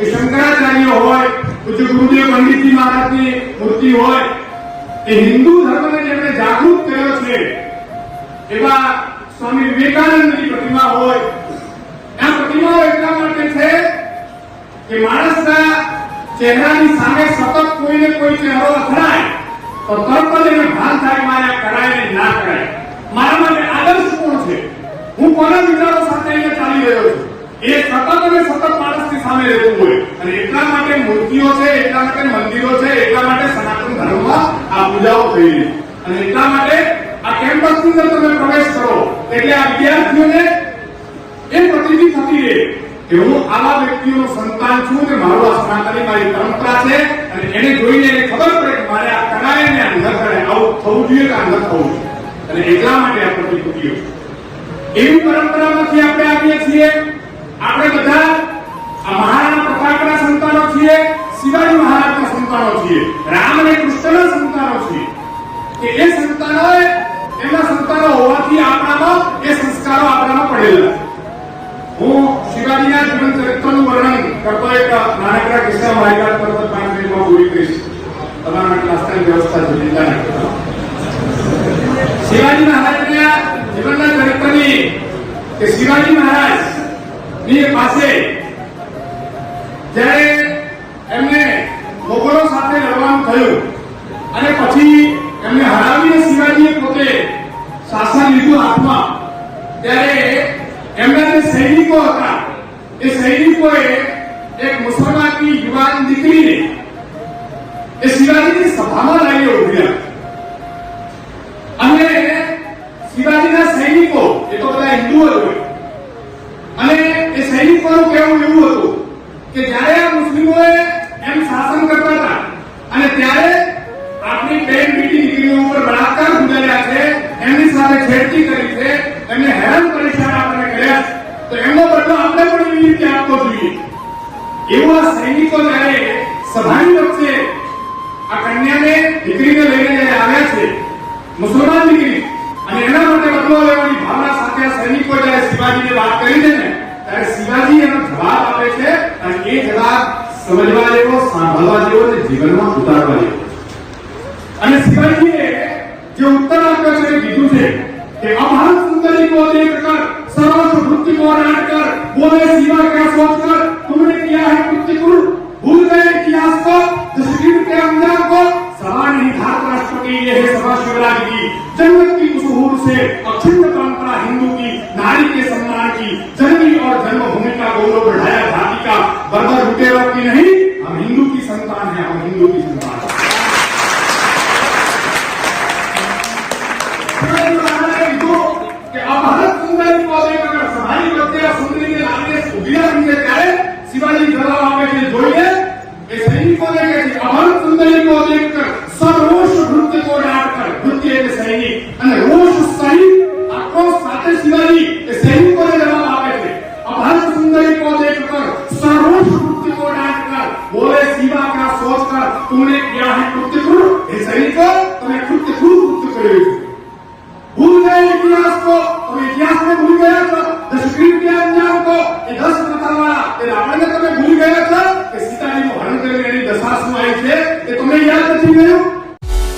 કે શંકરાચાર્ય હોય પૂજ્ય ગુરુદેવ પંડિતજી મહારાજની મૂર્તિ હોય, એ હિન્દુ ધર્મને જેમણે જાગૃત કર્યો છે, એવા સ્વામી વિવેકાનંદની પ્રતિમા હોય આ પ્રતિમાઓ એટલા માટે છે કે માણસના ચહેરાની સામે સતત કોઈ ચહેરો અથડાય તો તરત જ એને ભાન થાય મારે આ કરાય ને ના કરાય મારા માટે આદર્શ કોણ છે હું કોના વિચારો સાથે અહીંયા ચાલી રહ્યો છું એ સતત અને સતત માણસની સામે રહેતું હોય અને એટલા માટે મૂર્તિઓ એટલા માટે મંદિરો છે, એટલા માટે સનાતન ધર્મમાં આ પૂજાઓ થઈ અને એટલા માટે આ કેમ્પસની અંદર તમે પ્રવેશ કરો, એટલે આ વિદ્યાર્થીઓને એ પ્રતિતિ થતી રહે. કે હું આવા વ્યક્તિઓનો સંતાન છું કે મારો આ સનાતની મારી પરંપરા છે, અને એને જોઈને એને ખબર પડે કે મારે આ કરાય ને આ ન કરાય, આવું થવું જોઈએ કે આ ન થવું અને એટલા માટે આ પ્રતિકૃતિઓ એવી પરંપરામાંથી આપણે આવીએ છીએ. આપણે બધા આ મહારાણા છીએ રામ અને કૃષ્ણના સંતાનો છીએ કે એ સંતાનોએ એમના સંતાનો હોવાથી આપણામાં એ સંસ્કારો આપણામાં પડેલા છે હું શિવાજીના જીવન ચરિત્રનું વર્ણન કરતો એક નાનકડા કિસ્સા મારી વાત પર્વત પાંચ મિનિટમાં પૂરી કરીશ તમારા માટે નાસ્તાની વ્યવસ્થા છે ચિંતા ના કરતા શિવાજી મહારાજના જીવનના ચરિત્રની કે શિવાજી મહારાજ ની પાસે જ્યારે એમને મોગલો સાથે લડવાનું થયું. અને પછી એમને હરાવીને શિવાજીએ પોતે શાસન લીધું હાથમાં. ત્યારે એમના જે સૈનિકો હતા, એ સૈનિકોએ એક મુસલમાનની યુવાન દીકરીને એ શિવાજીની સભામાં લાવીને ઊભી અને શિવાજીના સૈનિકો, એ તો બધા હિન્દુઓ જ અને એ સૈનિકોનું કહેવું એવું હતું કે જ્યારે સાથે છેડતી કરી છે, એમને હેરાન પરેશાન આપણે કર્યા તો એમનો બદલો આપણે પણ એવી રીતે આપવો જોઈએ. એવા સૈનિકો જયારે સભાની વચ્ચે આ કન્યાને, દીકરીને લઈને આવ્યા છે, મુસલમાન દીકરી, અને એના માટે બદલો લેવાની ભાવના સાથે સૈનિકો જયારે શિવાજીને વાત કરી છે ને, ત્યારે શિવાજી એનો જવાબ આપે છે, અને એ જવાબ સમજવા જેવો, સાંભળવા જેવો અને જીવનમાં ઉતારવા જેવો અને શિવાજીએ જે ઉત્તર पूछे कि अभान सुंदरी को देखकर सर्वस्व वृत्ति को कर बोले सीमा क्या सोचकर, तुमने किया है कुछ कुल भूल गए इतिहास को तस्वीर के अंदर को समान ही भारत राष्ट्र की यह सभा शिवराज की, जन्नत की उसहूर से अखंड परंपरा हिंदू की, नारी के सम्मान की जननी और जन्मभूमि का गौरव बढ़ाया घाटी का, बर्बर रुकेगा की नहीं, हम हिंदू की संतान है, हम हिंदू की કીધું કે અભરત સુંદરી કો દેખકર સભાની વચ્ચે આ સુંદરીને લાવીને ઊભી રાખી છે ત્યારે શિવાજી જવાબ આપે છે જોઈએ એ સૈનિકોને કહે છે અભરત સુંદરી કો દેખકર સરોષ નૃત્ય કો નાટ કર નૃત્ય એટલે સૈનિક અને રોષ સહિત આક્રોશ સાથે શિવાજી એ સૈનિકોને જવાબ આપે છે અભરત સુંદરી को देखकर सरोष नृत्य को डांट कर बोले शिवा क्या सोच कर तुमने किया है कृत्य क्रूर हे सैनिको તમે કૃત્ય ક્રૂર કૃત્ય કર્યું એ દસ પ્રકારના એ રાવણને તમે ભૂલી ગયા હતા કે સીતાજીનું હરણ કરીને એની દશાસમાં આવી છે એ તમને યાદ નથી ગયું?